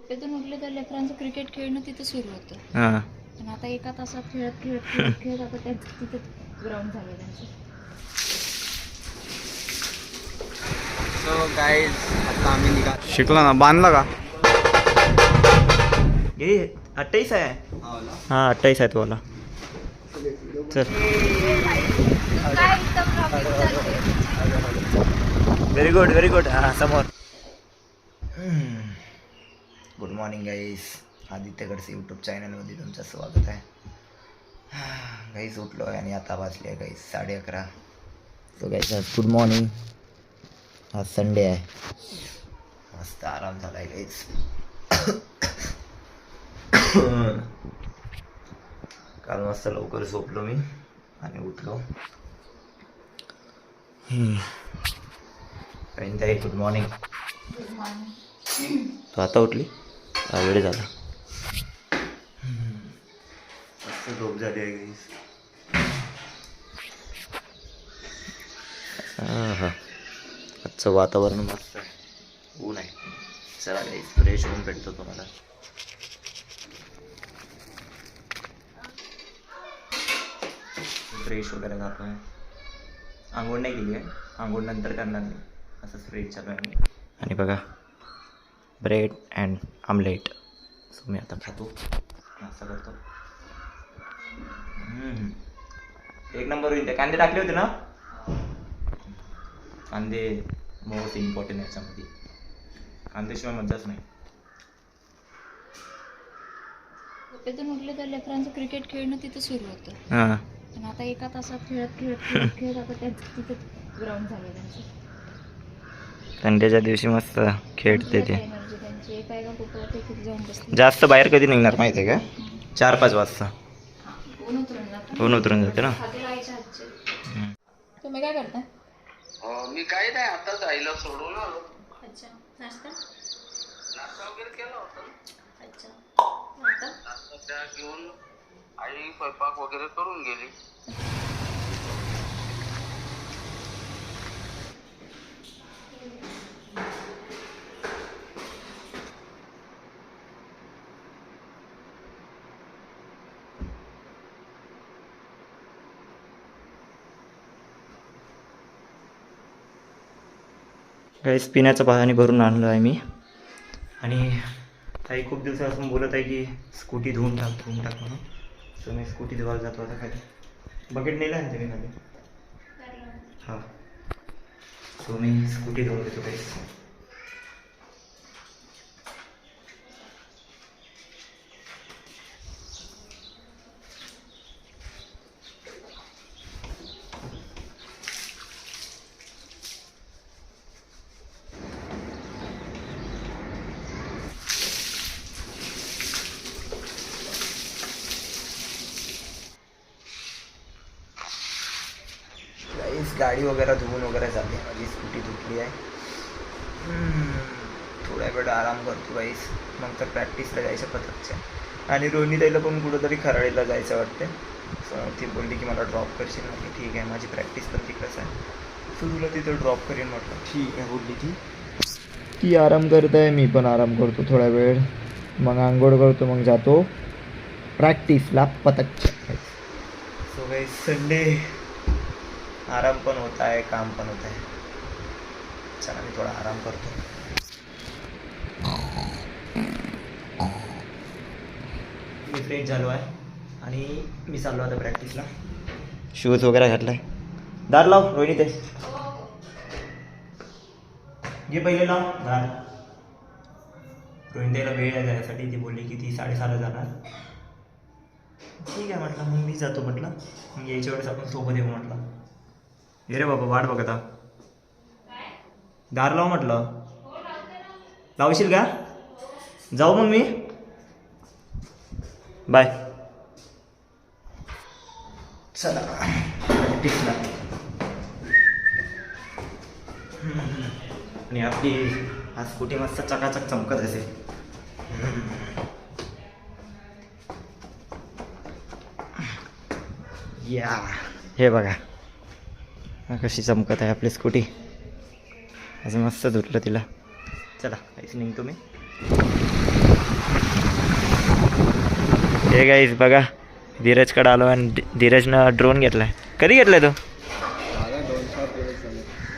झोपेतून उठले तर लेकरांचं क्रिकेट खेळणं तिथं सुरू होतं. हां. पण आता एका तासात खेळत खेळत खेळत खेळत आता त्या तिथं ग्राउंड झालं त्यांचं. सो गाईज आता आम्ही निघा शिकला ना बांधला का? ए अठ्ठावीस आहे. हां अठ्ठावीस आहे तुम्हाला. चल. व्हेरी गुड व्हेरी गुड हां समोर. Good morning guys Aditya Gadse YouTube चॅनलमध्ये तुमचं स्वागत आहे. गाईस उठलो आहे आणि आता वाजले आहे गाईस साडे अकरा. सो गाईस आज गुड मॉर्निंग आज संडे आहे. मस्त आराम झाला आहे गाईस काल मस्त लवकर झोपलो मी आणि उठलो. गुड मॉर्निंग तू आता उठली? वेळ झाला. झोप झाली आहे गाईस हा आजचं वातावरण मस्त आहे. ऊन आहे. चला गाईस फ्रेश होऊन भेटतो तुम्हाला. फ्रेश वगैरे जातो आहे. आंघोळ नाही केली आहे. आंघोळ नंतर करणार नाही असंच फ्रेश चालू आहे आणि बघा ब्रेड अँड आमलेट. सो मी आता खातो. नाश्ता करतो. एक नंबर होईल ते. कांदे टाकले होते ना? कांदे मोस्ट इम्पॉर्टंट याच्यामध्ये. कांद्याशिवाय मजाच नाही. झोपेतून उठले तर लेकरांचं क्रिकेट खेळणं तिथं सुरू होतं. हां. पण आता एका तासात खेळत खेळत खेळत खेळत आता त्या तिथं ग्राउंड झालं त्यांचं. संडेच्या दिवशी मस्त खेळते ते. जास्त बाहेर कधी निघणार माहिती आहे का? चार पाच वाजता. ऊन उतरून जातं. ना. तुम्ही काय करताय मी काही नाही आताच आईला सोडून आलो. अच्छा नाश्ता? नाश्ता वगैरे केला होता. अच्छा. आता नाश्ता त्या घेऊन आई स्वयंपाक वगैरे करून गेली. गाईस पिण्याचं पाणी भरून आणलं आहे मी. आणि ताई खूप दिवसापासून बोलत आहे की स्कूटी धुवून टाक धुवून टाक म्हणून. सो मी स्कूटी धुवायला जातो आता खाली. बकेट नेलं आहे तुम्ही खाली? हां. सो मी स्कूटी धुवून देतो काही गाईस गाडी वगैरे धुवून वगैरे झाली माझी स्कूटी धुतली आहे. हम्म, थोड्या वेळ आराम करतो गाईस नंतर प्रॅक्टिसला जायचं पथकच्या. आणि रोहिणीताईला पण कुठंतरी खराडीला जायचं वाटते सो ती बोलली की मला ड्रॉप करशील? म्हटलं ठीक आहे माझी प्रॅक्टिस पण तिकडंच आहे. सो तुला तिथं ड्रॉप करीन म्हटलं. ठीक आहे बोलली ती. ती आराम करत आहे मी पण आराम करतो थोडा वेळ. मग आंघोळ करतो मग जातो. प्रॅक्टिसला पथक. सो गाईस संडे आराम पण होत आहे काम पण होत आहे. चला मी थोडा आराम करतो. मी फ्रेश झालो आहे आणि मी चाललो आता प्रॅक्टिसला शूज वगैरे घातलाय? दार लाव रोहिणी ते. घे पहिले लाव दार. रोहिणीला वेळ आहे जाण्यासाठी ती बोलली की ती साडेसहाला जाणार. ठीक आहे म्हटलं मग मी जातो म्हटलं. मग यायच्या वेळेस आपण सोबत येऊ म्हटलं. ये रे बाबा वाट बघत दार लाव म्हटलं. लावशील का? जाऊ मग मी. बाय. चला. प्रॅक्टिसला आणि आपली आज स्कूटी मस्त चकाचक चमकत असेल. या. हे बघा. कशी चमकत आहे आपली स्कूटी. आज मस्त धुतलं तिला. चला काहीच निघतो मी. हे गाईज बघा धीरजकडे आलो आणि धीरजनं ड्रोन घेतलाय. कधी घेतलाय तो?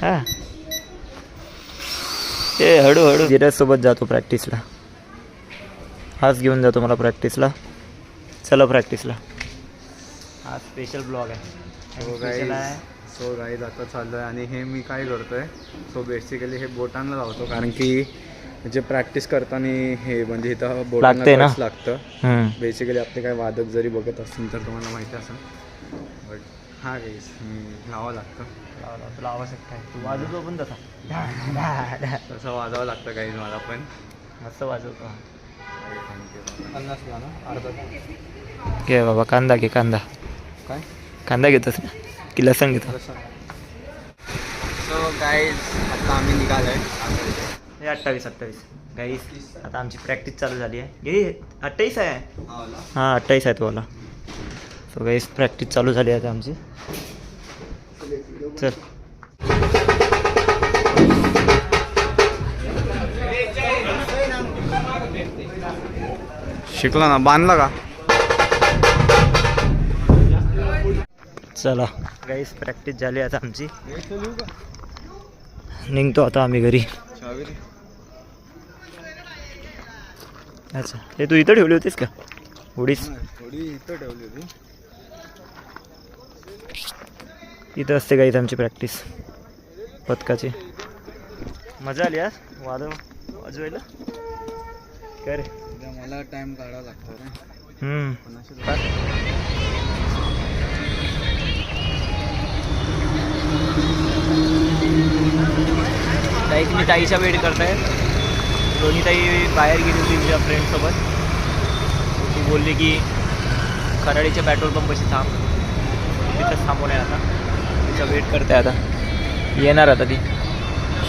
हा. ते हळूहळू धीरज सोबत जातो प्रॅक्टिसला हाच घेऊन जातो मला प्रॅक्टिसला चला प्रॅक्टिसला हा स्पेशल ब्लॉग आहे. सो गाईज आहे आता चाललो आहे आणि हे मी काय करतोय? सो बेसिकली हे बोटांना लावतो कारण की जे प्रॅक्टिस करताना हे म्हणजे इथं बोटांना लागतं. बेसिकली आपले काय वादक जरी बघत असतील तर तुम्हाला माहिती असेल. बट हां गाईज लावावं लागतं. लावा, तुला आवश्यकता आहे. तू वाजवतो पण तसा. तसं वाजावं लागतं गाईज मला पण. मस्त वाजवतो हा. थँक्यू अर्धा घे बाबा कांदा घे कांदा. काय? कांदा घेतोस ना? की लसण घेतो सो गाईज आता आम्ही निघालो आहे अठ्ठावीस अठ्ठावीस. गाईस आता आमची प्रॅक्टिस चालू झाली आहे. घे अठ्ठावीस आहे? हां अठ्ठावीस आहे तुम्हाला सो गाईस प्रॅक्टिस चालू झाली आहे आता आमची. चल. शिकला ना बांधला का? चला. गाईस प्रॅक्टिस झाली आता आमची. निघतो आता आम्ही घरी. अच्छा. हे तू इथं ठेवली होतीस का? थोडी इथं ठेवली होती इथं असते गाईत आमची प्रॅक्टिस पथकाची मजा आली आज वाजव वाजवायला. काय रे मला टाइम काढावा लागतो रे. ताई, तुम्ही ताईच्या वेट करताय. दोन्ही ताई बाहेर गेली होती तिच्या फ्रेंडसोबत ती बोलली की खराडीच्या पेट्रोल पंपाशी थांब. तिथंच थांबून आहे आता. तिच्या वेट करते आता. येणार आता ती.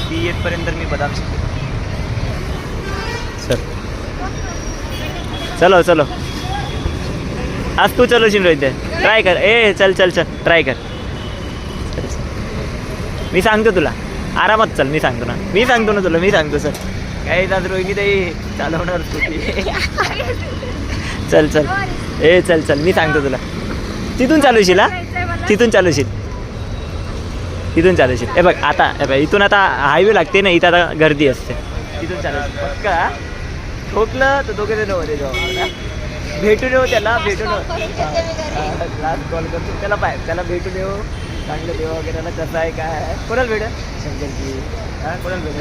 ती येतपर्यंत मी बदाम शिकतो. चल. चलो चलो. आज तू चलो रोहित ट्राय कर. ए, चल चल चल. ट्राय कर. मी सांगतो तुला. आरामात चल मी सांगतो ना. मी सांगतो ना तुला मी सांगतो सर काय आज रोहिणी ताई? चालवणार स्कूटी चल चल. ए चल चल. मी सांगतो तुला. तिथून चालूशील हा? तिथून चालूशील तिथून चालूशील हे बघ आता हे बघ इथून आता हायवे लागते ना इथं आता गर्दी असते. तिथून चालूशील पक्का? ठोकलं तर दोघे जणमध्ये जाऊ भेटून येऊ त्याला भेटून लास्ट कॉल करतो. त्याला पाय त्याला भेटून येऊ. चांगलं देवा वगैरेला कसं आहे काय आहे. कोणाला भेट शंकरजी. हा कोणाला भेट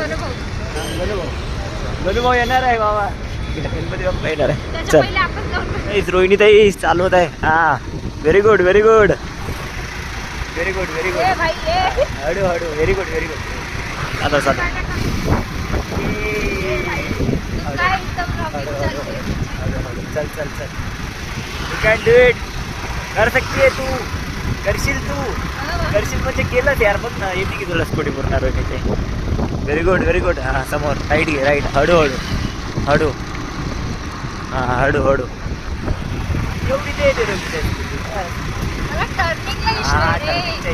गणू भाऊ. येणार आहे बाबा. गणपती बाप्पा येणार आहे. चल. नाही रोहिणी ताई चालवत आहे. हा. Very good very good very good very good हळू हळू. व्हेरी गुड व्हेरी गुड आता चालू. चल चल चल यू कॅन डू इट कर सकती है तू. करशील तू. करशील म्हणजे केलंच यार बघ ना. येते की तुला स्कूटी पूर्ण रोहिणीचे व्हेरी गुड व्हेरी गुड हां समोर. राईट घे राईट हळू हळू. हळू. हां हळू हळू. एवढी ते येते scooty. हां टर्निंगच्या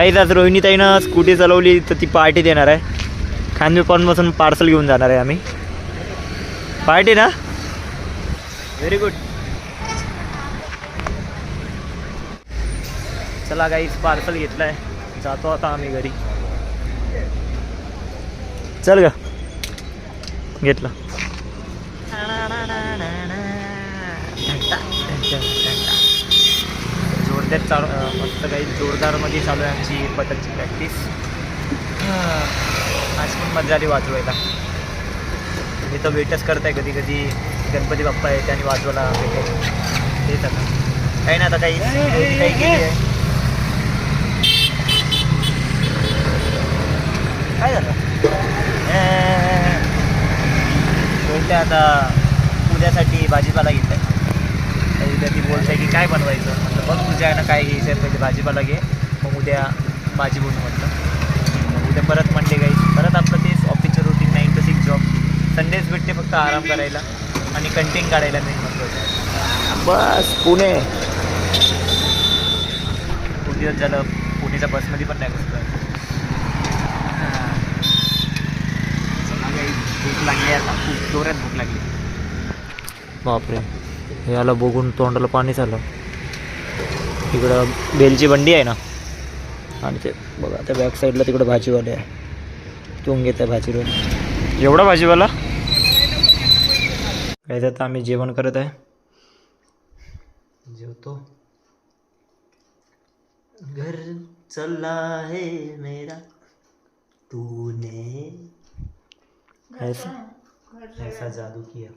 हिशोबाने आज रोहिणीताईनं स्कूटी चालवली तर ती पार्टी देणार आहे. खानवी पासून पार्सल घेऊन जाणार आहे आम्ही. पार्टी ना? व्हेरी गुड चला गाईज पार्सल घेतलंय. जातो आता आम्ही घरी. चल ग. घेतलं. जोरदार चालू मस्त काही जोरदारमध्ये चालू आहे आमची पथकची प्रॅक्टिस आज पण मजा आली वाजवायला. मी तर वेटच करताय कधी कधी गणपती बाप्पा येते आणि वाजवायला भेटेल. तेच आता. काही ना आता काही काही केली आहे. काय झालं? बोलते आता उद्यासाठी भाजीपाला घेत आहे उद्या ती बोलते की काय बनवायचं? म्हटलं बघ तुझ्या ना काय घ्यायचं आहे पहिले भाजीपाला घे मग उद्या भाजी बनवू म्हटलं. मग उद्या परत मंडे काही परत आपलं तेच ऑफिसचं routine nine two six job संडेच भेटते फक्त आराम करायला आणि कंटेंट काढायला मेन महत्त्वाचं. बस पुणे. खूप दिवस झालं पुणेच्या बसमध्ये पण नाही बसलो लागली आता. खूप जोरात भूक लागली. बापरे. याला बघून तोंडाला पाणीच आलं इकडं बेलची बंडी आहे ना. आणि ते बघा त्या बॅक साईडला तिकडं भाजीवाले आहे. तू घेत आहे भाजी रोज एवढा भाजीवाला? काय आता आम्ही जेवण करत आहे. जेवतो. घर चला है मेरा. तूने ऐसा ऐसा जादू किया।